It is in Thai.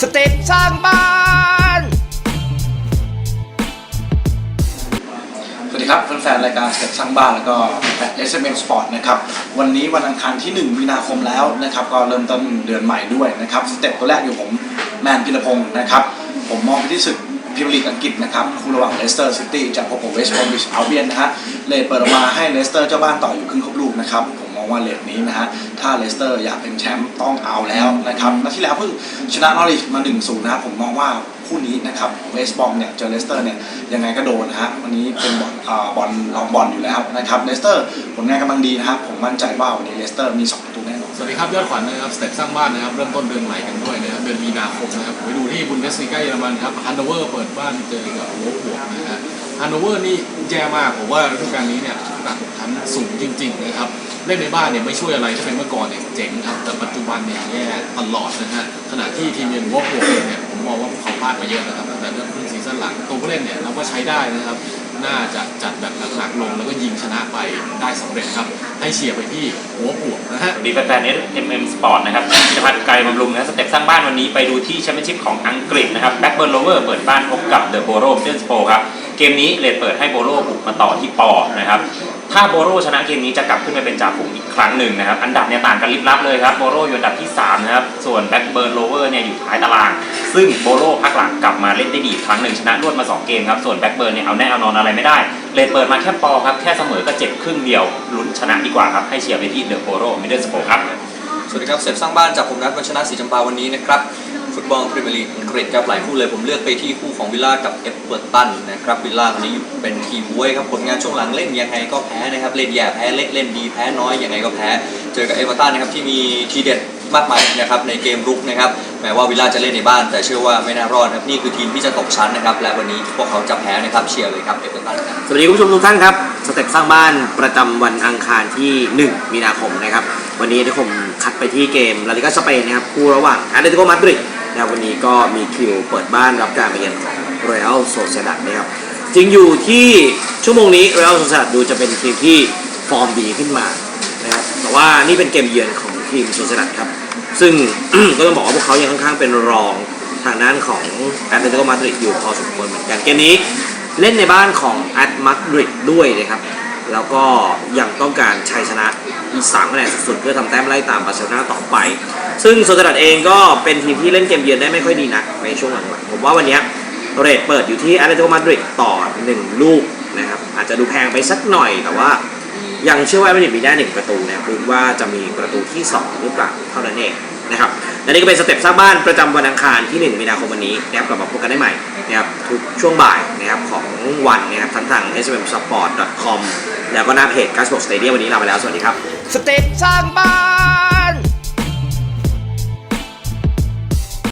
สเต็ปสร้างบ้าน สวัสดีครับแฟนๆรายการสเต็ปสร้างบ้านแล้วก็แฟน SMM Sport นะครับ วันนี้วันอังคารที่ 1 มีนาคมแล้วนะครับ ก็เริ่มต้นเดือนใหม่ด้วยนะครับ สเต็ปตัวแรกอยู่ผมแมนพิรพงศ์นะครับ ผมมองไปที่ศึกพรีเมียร์ลีกอังกฤษนะครับคู่ระหว่างเลสเตอร์ซิตี้จะพบกับเวสต์บรอมวิชอัลเบียนนะฮะเลดเปิดออกมาให้เลสเตอร์เจ้าบ้านต่ออยู่ครึ่งครบลูกนะครับผม ว่าเลดนี้นะฮะ ถ้าเลสเตอร์อยากเป็นแชมป์ต้องเอาแล้วนะครับนัดที่แล้วเพิ่งชนะนอริชมา1-0นะผมมองว่าคู่นี้นะครับเวสบอมเนี่ยเจอเลสเตอร์เนี่ยยังไงก็โดนนะฮะวันนี้เป็นบอลบอลลองบอลอยู่แล้วนะครับเลสเตอร์ผลงานกำลังดีนะครับผมมั่นใจว่าวันนี้เลสเตอร์มีสองประตูแน่นอนสวัสดีครับยอดขวัญนะครับสเต็ปสร้างบ้านนะครับเริ่มต้นเดือนใหม่กันด้วยนะครับเดือนมีนาคมนะครับไปดูที่บุนเดสลีกาเยอรมันครับฮันโนเวอร์เปิดบ้านเจอกับโวลฟบวกนะฮะฮันโนเวอร์นี่แย่มากผมว่าฤดูกาลนี้เนี่ยตัดชั้นสูงจริง ๆ นะครับ เล่นในบ้านเนี่ยไม่ช่วยอะไรถ้าเป็นเมื่อก่อนเนี่ยเจ๋งครับ แต่ปัจจุบันเนี่ยแย่ตลอดนะฮะขณะที่ทีมเยือนโวลฟบวกเองเนี่ยผมมองว่าพวกเขาพลาดมาเยอะนะครับตั้งแต่เริ่มครึ่งซีซั่นหลังตัวผู้เล่นเนี่ยเราก็ใช้ได้นะครับ น่าจะจัดแบบหนักๆลงแล้วก็ยิงชนะไปได้สำเร็จครับ ให้เชียร์ไปที่หัวบวกนะฮะ สวัสดีแฟนๆ MM Sport นะครับพิพัฒน์ไกรบำรุงนะสเต็ปสร้างบ้านวันนี้ไปดูที่แชมเปี้ยนชิพของอังกฤษนะครับแบ็กเบิร์นโรเวอร์เปิดบ้านพบกับเดอะโบโรเจนสโปครับ เกมนี้เลดเปิดให้โบโรบุกมาต่อที่ปอนะครับถ้าโบโรชนะเกมนี้จะกลับขึ้นไปเป็นจ่าฝูงอีกครั้งหนึ่งนะครับ อันดับเนี่ยต่างกันลิบลับเลยครับโบโรอยู่อันดับที่ 3 นะครับ ส่วนแบ็กเบิร์นโรเวอร์เนี่ยอยู่ท้ายตาราง ซึ่งโบโรพักหลังกลับมาเล่นได้ดีครั้งหนึ่งชนะรวดมา 2 เกมครับ ส่วนแบ็กเบิร์นเนี่ยเอาแน่เอานอนอะไรไม่ได้ เลดเปิดมาแค่ปอครับ แค่เสมอก็เจ็บครึ่งเดียวลุ้นชนะดีกว่าครับ ให้เชียร์ไปที่เดอะโบโรมิดเดิลสโปครับ สวัสดีครับเสร็จสร้างบ้านจากผมนัทวัชนะศรีจำปาวันนี้นะครับ ฟุตบอลพรีเมียร์ลีกอังกฤษครับหลายคู่เลยผมเลือกไปที่คู่ของวิลล่ากับเอฟเวอร์ตันนะครับวิลล่าตอนนี้อยู่เป็นทีมบ้วยครับผลงานช่วงหลังเล่นยังไงก็แพ้นะครับเล่นแย่แพ้เล่นเล่นดีแพ้น้อยยังไงก็แพ้ เจอกับเอฟเวอร์ตันนะครับที่มีทีเด็ดมากมายนะครับในเกมรุกนะครับแม้ว่าวิลล่าจะเล่นในบ้าน แต่เชื่อว่าไม่น่ารอดนะครับนี่คือทีมที่จะตกชั้นนะครับและวันนี้พวกเขาจะแพ้นะครับเชียร์เลยครับเอฟเวอร์ตันสวัสดีคุณผู้ชมทุกท่านครับสเต็ปสร้างบ้านประจำวันอังคารที่ 1 มีนาคมนะครับวันนี้ที่ผมคัดไปที่เกมลาลิกาสเปนนะครับคู่ระหว่างแอตเลติโกมาดริด นะครับวันนี้ก็มีคิวเปิดบ้านรับการมาเยือนของเรอัลโซเซดัดนะครับจริงอยู่ที่ชั่วโมงนี้เรอัลโซเซดัดดูจะเป็นทีมที่ฟอร์มดีขึ้นมานะครับแต่ว่านี่เป็นเกมเยือนของทีมโซเซดัดครับซึ่ง ก็ต้องบอกว่าพวกเขายังค่อนข้างเป็นรองทางด้านของแอตเลติโกมาดริดอยู่พอสมควรเหมือนกันเกมนี้เล่นในบ้านของแอตมาดริดด้วยนะครับแล้วก็ยังต้องการชัยชนะอีก3คะแนนสุดๆเพื่อทำแต้มไล่ตามบาร์เซโลนาต่อไป ซึ่งโซลดัดเองก็เป็นทีมที่เล่นเกมเยือนได้ไม่ค่อยดีนักในช่วงหลังๆผมว่าวันนี้เรทเปิดอยู่ที่แอตเลติโกมาดริดต่อ 1 ลูกนะครับ อาจจะดูแพงไปสักหน่อยแต่ว่ายังเชื่อว่าไม่ได้มีได้หนึ่งประตูนะครับดูว่าจะมีประตูที่ 2 หรือเปล่าเท่านั้นเองนะครับและนี่ก็เป็นสเต็ปสร้างบ้านประจำวันอังคารที่ 1 มีนาคมวันนี้นะครับกลับมาพบกันได้ใหม่นะครับทุกช่วงบ่ายนะครับของวันนะครับทั้งทาง smsport.com แล้วก็หน้าเพจ g a s b o x Stadium วันนี้ลาไปแล้ว สวัสดีครับ สเต็ปสร้างบ้าน